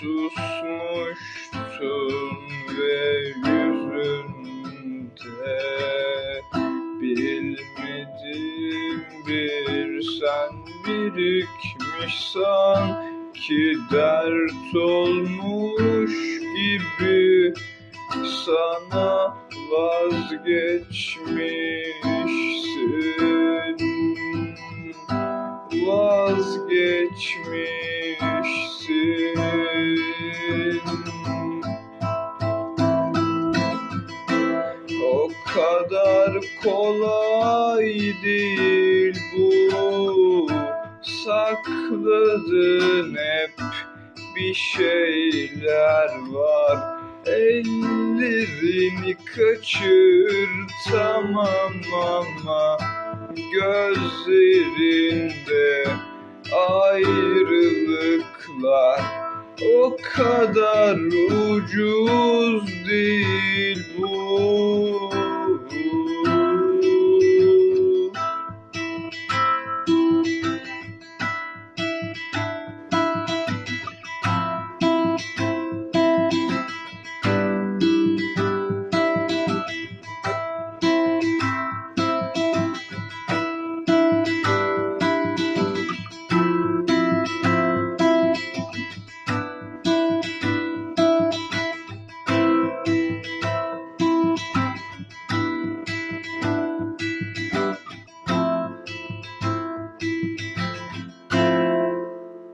susmuştun ve yüzünde bilmediğim bir sen birikmiş sanki dert olmuş gibi sana vazgeçmişsin. Vazgeçmişsin. Kadar kolay değil bu. Sakladın hep bir şeyler var. Ellerini kaçır tamam ama Gözlerinde ayrılıklar O kadar ucuz değil